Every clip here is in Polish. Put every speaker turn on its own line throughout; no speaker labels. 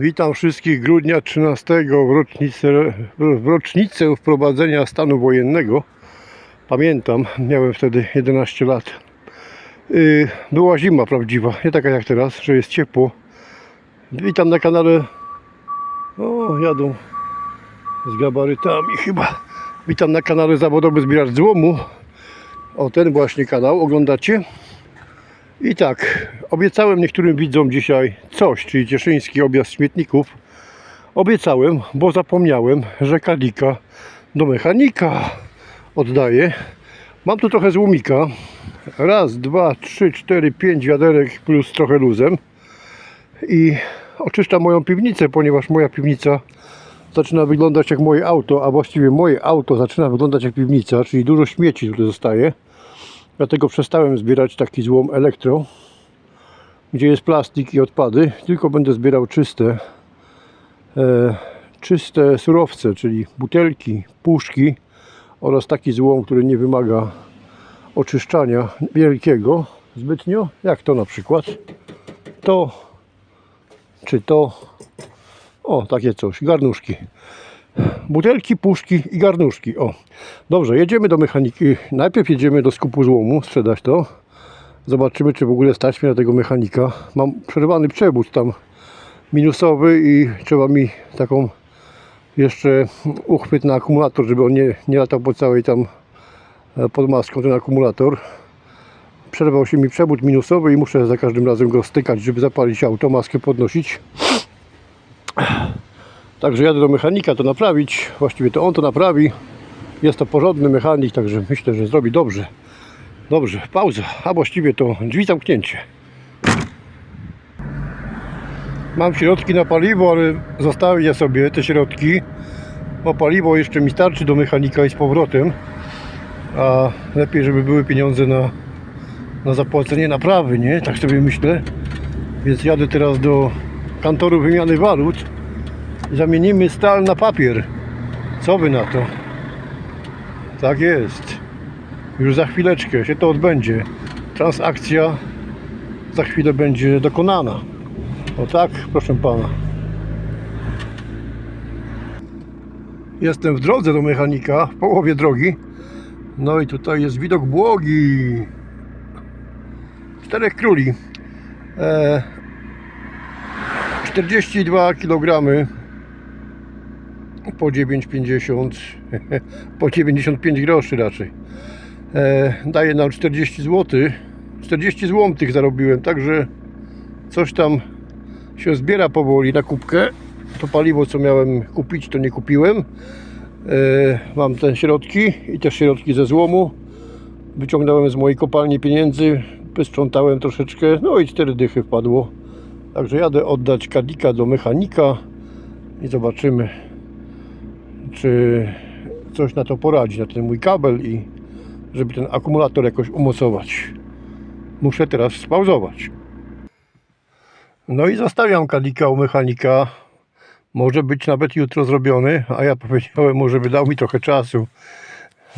Witam wszystkich grudnia 13 w rocznicę, w rocznicę wprowadzenia stanu wojennego. Pamiętam, miałem wtedy 11 lat. Yy, Była zima prawdziwa, nie taka jak teraz, że jest ciepło. Witam na kanale. O, jadą z gabarytami chyba. Witam na kanale Zawodowy Zbieracz Złomu. O, ten właśnie kanał oglądacie. I tak, obiecałem niektórym widzom dzisiaj coś, czyli cieszyński objazd śmietników. Obiecałem, bo zapomniałem, że kadika do mechanika oddaję. Mam tu trochę złomika. Raz, dwa, trzy, cztery, pięć wiaderek plus trochę luzem. I oczyszczam moją piwnicę, ponieważ moja piwnica zaczyna wyglądać jak moje auto, a właściwie moje auto zaczyna wyglądać jak piwnica, czyli dużo śmieci tutaj zostaje. Dlatego przestałem zbierać taki złom elektro, gdzie jest plastik i odpady, tylko będę zbierał czyste, e, czyste surowce, czyli butelki, puszki oraz taki złom, który nie wymaga oczyszczania wielkiego zbytnio, jak to na przykład to, czy to, o takie coś, garnuszki. Butelki, puszki i garnuszki. O, dobrze, jedziemy do mechaniki. Najpierw jedziemy do skupu złomu, sprzedać to. Zobaczymy, czy w ogóle stać mnie na tego mechanika. Mam przerwany przewód tam minusowy i trzeba mi taką jeszcze uchwyt na akumulator, żeby on nie, nie latał po całej tam e, pod maską ten akumulator. Przerwał się mi przewód minusowy i muszę za każdym razem go stykać, żeby zapalić auto, maskę podnosić. Także jadę do mechanika to naprawić. Właściwie to on to naprawi. Jest to porządny mechanik, także myślę, że zrobi dobrze. Dobrze, pauza, a właściwie to drzwi zamknięcie. Mam środki na paliwo, ale zostawię sobie te środki, bo paliwo jeszcze mi starczy do mechanika i z powrotem. A lepiej, żeby były pieniądze na, na zapłacenie naprawy, nie? Tak sobie myślę. Więc jadę teraz do kantoru wymiany walut zamienimy stal na papier. Co wy na to? Tak jest. Już za chwileczkę się to odbędzie. Transakcja za chwilę będzie dokonana. O tak, proszę pana. Jestem w drodze do mechanika, w połowie drogi. No i tutaj jest widok błogi. Czterech króli. E, 42 kg po 9,50 po 95 groszy raczej. E, daje nam 40 zł 40 zł zarobiłem także coś tam się zbiera powoli na kubkę to paliwo co miałem kupić to nie kupiłem. E, mam te środki i też środki ze złomu. Wyciągnąłem z mojej kopalni pieniędzy wysprzątałem troszeczkę no i 4 dychy wpadło. Także jadę oddać kadika do mechanika i zobaczymy czy coś na to poradzi, na ten mój kabel i żeby ten akumulator jakoś umocować. Muszę teraz spauzować. No i zostawiam kadika u mechanika. Może być nawet jutro zrobiony, a ja powiedziałem mu, żeby dał mi trochę czasu,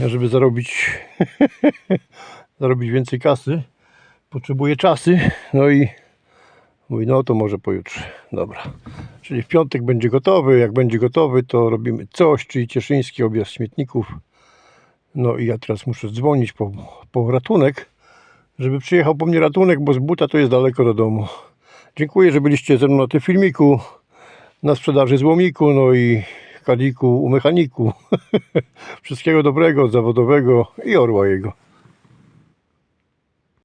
żeby zarobić, zarobić więcej kasy. Potrzebuję czasy, no i Mówi, no to może pojutrze. Dobra. Czyli w piątek będzie gotowy. Jak będzie gotowy, to robimy coś, czyli cieszyński objazd śmietników. No i ja teraz muszę dzwonić po, po ratunek, żeby przyjechał po mnie ratunek, bo z buta to jest daleko do domu. Dziękuję, że byliście ze mną na tym filmiku, na sprzedaży złomiku, no i kadiku u mechaniku. Wszystkiego dobrego, zawodowego i orła jego.